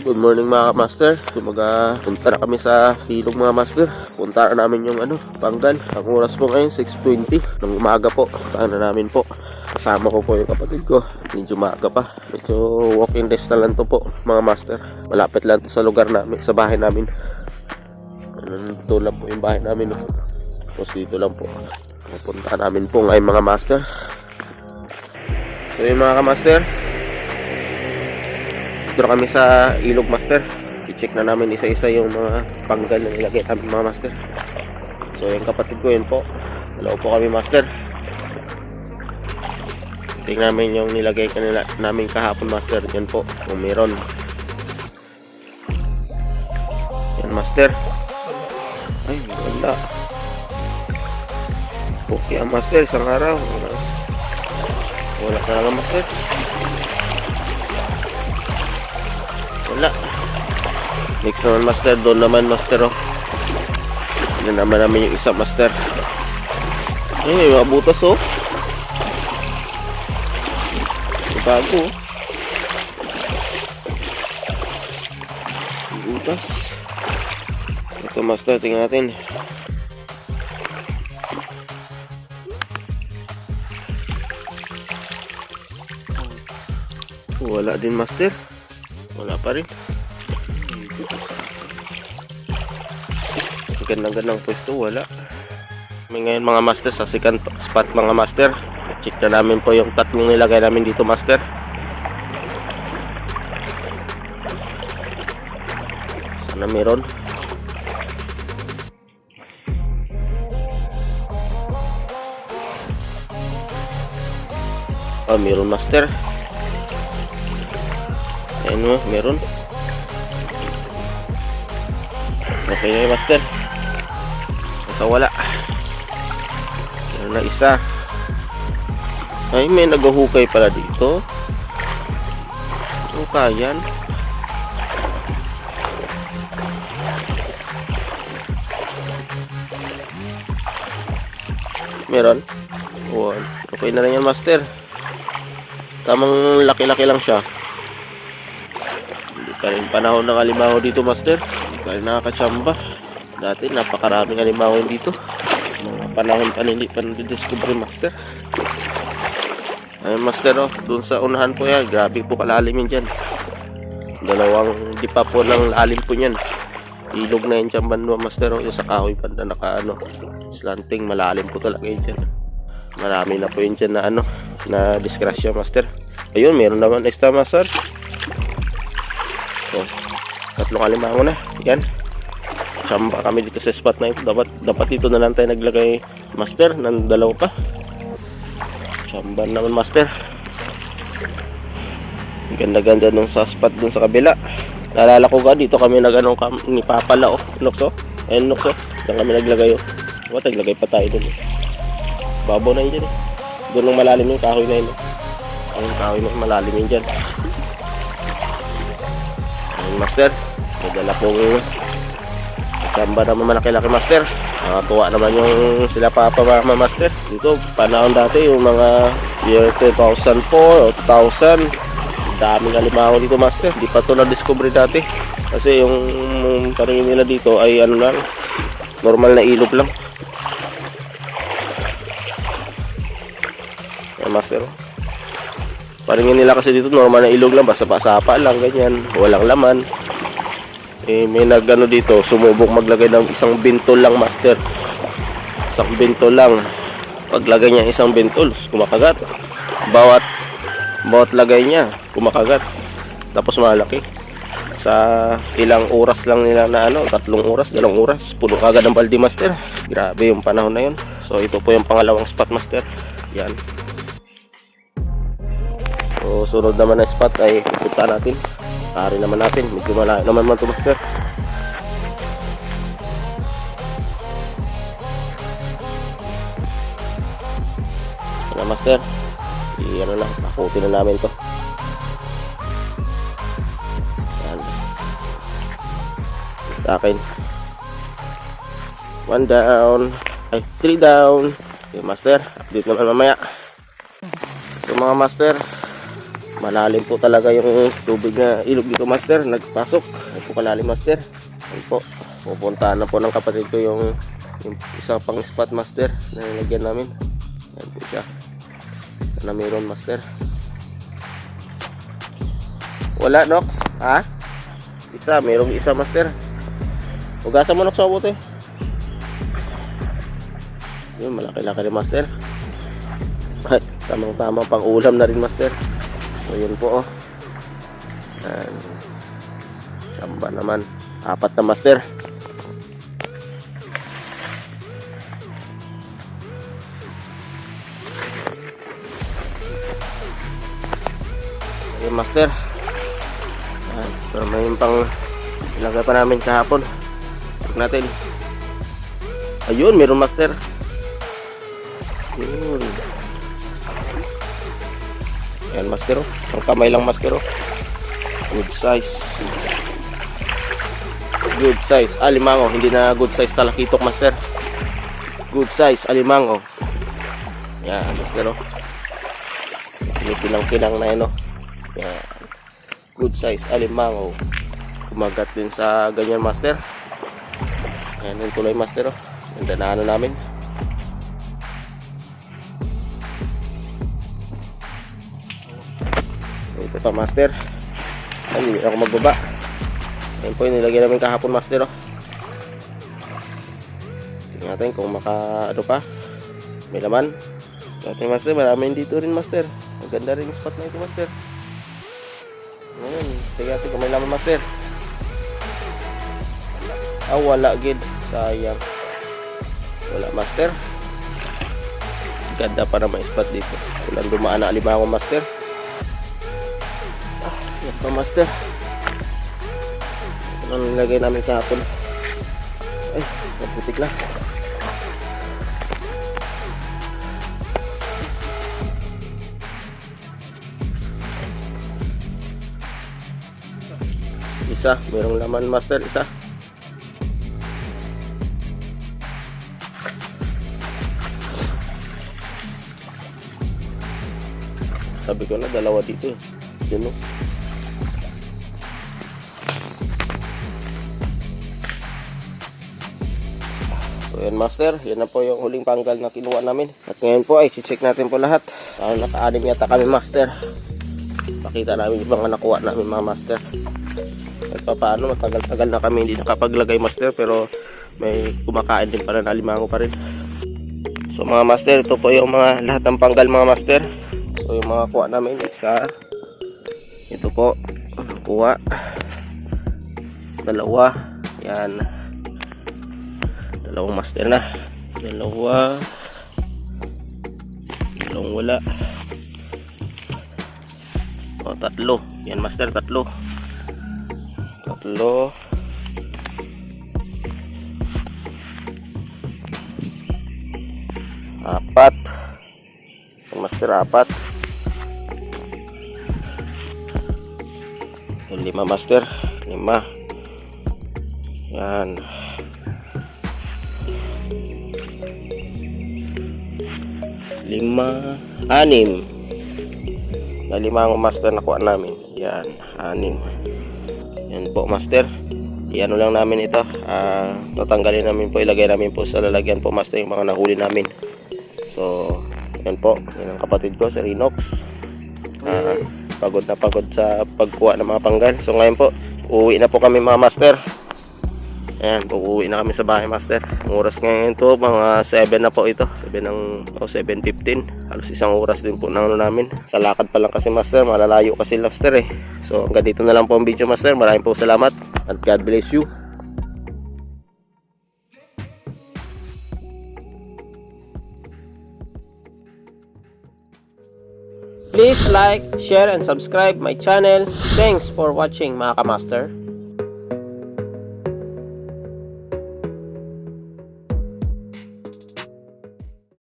Good morning mga master. Kumaga punta na kami sa ilog mga master. Punta na namin yung ano, panggal. Ang oras po ngayon 6:20 ng umaga po. Punta na namin po. Kasama ko po yung kapatid ko. Medyo maaga pa. Medyo walking distance lang to po mga master. Malapit lang to sa lugar namin, sa bahay namin. Ito lang po yung bahay namin. Tapos dito lang po. Pupunta namin po ngayon mga master. So yun mga kamaster, dito kami sa ilog master. I-check na namin isa-isa yung mga panggal na nilagay namin mga master. So yung kapatid ko yun po. Dalawa po kami master. Tingnan namin yung nilagay kanila namin kahapon master. Yan po kung meron. Yan master. Ay wala. Okay master isang araw wala talaga master. Wala. Next naman master. Doon naman master oh. Yun naman namin yung isa master. Ay may mga butas oh. Bago. Butas. Ito master. Tingnan natin wala din master. Wala pa rin. Gandang-gandang pwesto wala. May ngayon mga master sa second spot mga master. Check na namin po yung tatlong nilagay namin dito master. Sana meron. Ah meron master Ayan mo, meron. Okay na yung master. Basta wala. Meron na isa. Ay, may nagahukay pala dito. Hukayan. Meron. One. Okay na rin yan, master. Tamang laki-laki lang siya. Rin panahon ng alimango dito, master. Rin nakakatsamba. Dati, napakaraming alimango dito. Mga panahon pa hindi pa nadidiscover, master. Ayun, master, oh. Doon sa unahan po yan. Grabe po kalalim yun dyan. Dalawang dipa po ng lalim po yan. Ilog na yun dyan, bando, master. Oh. Yung sa kahoy pa na naka, ano, slanting. Malalim po talaga yun dyan. Marami na po yun dyan na, ano, na disgrasya, master. Ayun, meron naman extra, master. Tatlong alimango na. Yan. Samba kami dito sa spot na ito. Dapat, dapat dito na lang tayo naglagay master ng dalawa pa. Samba naman master. Ganda-ganda nung sa spot dun sa kabila. Naalala ko ga dito kami nag ano, kam, ni Papala oh. Nokso. Ayun Nokso. Diyan kami naglagay oh. Dapat naglagay pa tayo dun. eh. Na yun dyan eh. Doon nung malalim yung kahoy na yun. oh. Ang kahoy na malalim yun dyan. Ayun, master. May dala pong samba naman malaki-laki master. Nakatuwa naman yung sila papa mga master. Dito, panahon dati yung mga year 2004 o 2000. Daming alimango dito master. Di pa to na-discover dati. Kasi yung paningin nila dito ay ano lang, normal na ilog lang. Ayan, master. Paningin nila kasi dito normal na ilog lang, basta pasapa lang, ganyan. Walang laman. Eh, may nagano dito, sumubok maglagay ng isang bintol lang, master. Isang bintol lang. Paglagay niya isang bintol, kumakagat. Bawat bawat lagay niya, kumakagat. Tapos malaki. Sa ilang oras lang nila na ano, tatlong oras, dalawang oras, puno kagad ang balde, master. Grabe yung panahon na yun. So, ito po yung pangalawang spot, master. Yan. So, sunod naman na spot ay pupunta natin. Pari naman natin. Medyo malayo naman man ito, master. Ano, master? I, ano lang, nakutin na namin to. Yan. Sa akin. One down. Ay, three down. Okay, master. Update naman mamaya. mga master. Malalim po talaga yung tubig na ilog dito master. Nagpasok. Ay po kalalim master. Ayun po. Pupuntahan na po ng kapatid ko yung, yung isa pang spot master na nilagyan namin. Ayun po siya. Sana meron master. Wala Nox? Ha? Isa, merong isa master. Hugasan mo Nox sa bote. Yun, malaki-laki rin master. Ay, tamang-tama pang ulam na rin master. So yun po oh. Yan. Samba naman. Apat na master. Ayun master. Yan. Pero may pang ilagay pa namin kahapon. Check natin. Ayun, meron master. Yun. Ayan, master. Isang kamay lang, master. Good size. Good size. Alimango. Hindi na good size talakitok, master. Good size. Alimango. Yan, master. Oh. Kilang-kilang na yun. Oh. Yan. Good size. Alimango. Kumagat din sa ganyan, master. Ayan yung tuloy, master. Ganda na ano namin. Ito pa master. Ay, hindi ako magbaba. Ayun po nilagyan namin kahapon master. Oh. Tingnan natin kung maka ano pa. May laman. Natin master, marami dito rin master. Ang ganda rin spot na ito master. Ngayon, tingnan natin kung may laman master. Ah, wala gid. Sayang. Wala master. Ganda pa na may spot dito. Walang dumaan na alimango master. Pa master. Ano nilagay namin kahapon? Ay, naputik na. Isa, merong laman master, isa. Sabi ko na dalawa dito eh. Yun oh. So yan master, yan na po yung huling panggal na kinuha namin. At ngayon po ay check natin po lahat. Ah, naka-anim yata kami master. Pakita namin yung mga nakuha namin mga master. At pa paano, matagal-tagal na kami hindi nakapaglagay master pero may kumakain din pa rin, alimango pa rin. So mga master, ito po yung mga lahat ng panggal mga master. So yung mga kuha namin isa ito po kuha dalawa yan dalawang master na. Dalawa. Dalawang wala. O tatlo. Yan master tatlo. Tatlo. Apat. Master apat. Lima master. Lima. Yan lima anim. Na limang master na kuha namin. Yan anim. Yan po master. Iano lang namin ito. Ah tatanggalin namin po ilagay namin po sa lalagyan po master yung mga nahuli namin. So yan po. Yan ang kapatid ko si Rinox. Ah, pagod na pagod sa pagkuha ng mga panggal. So ngayon po, uuwi na po kami mga master. Ayan, uuwi na kami sa bahay master. Ang oras ngayon to, mga 7 na po ito. 7 ng, o 7.15. Halos isang oras din po na ano namin. Sa lakad pa lang kasi master, malalayo kasi master eh. So hanggang dito na lang po ang video master. Maraming po salamat at God bless you. Please like, share, and subscribe my channel. Thanks for watching mga kamaster.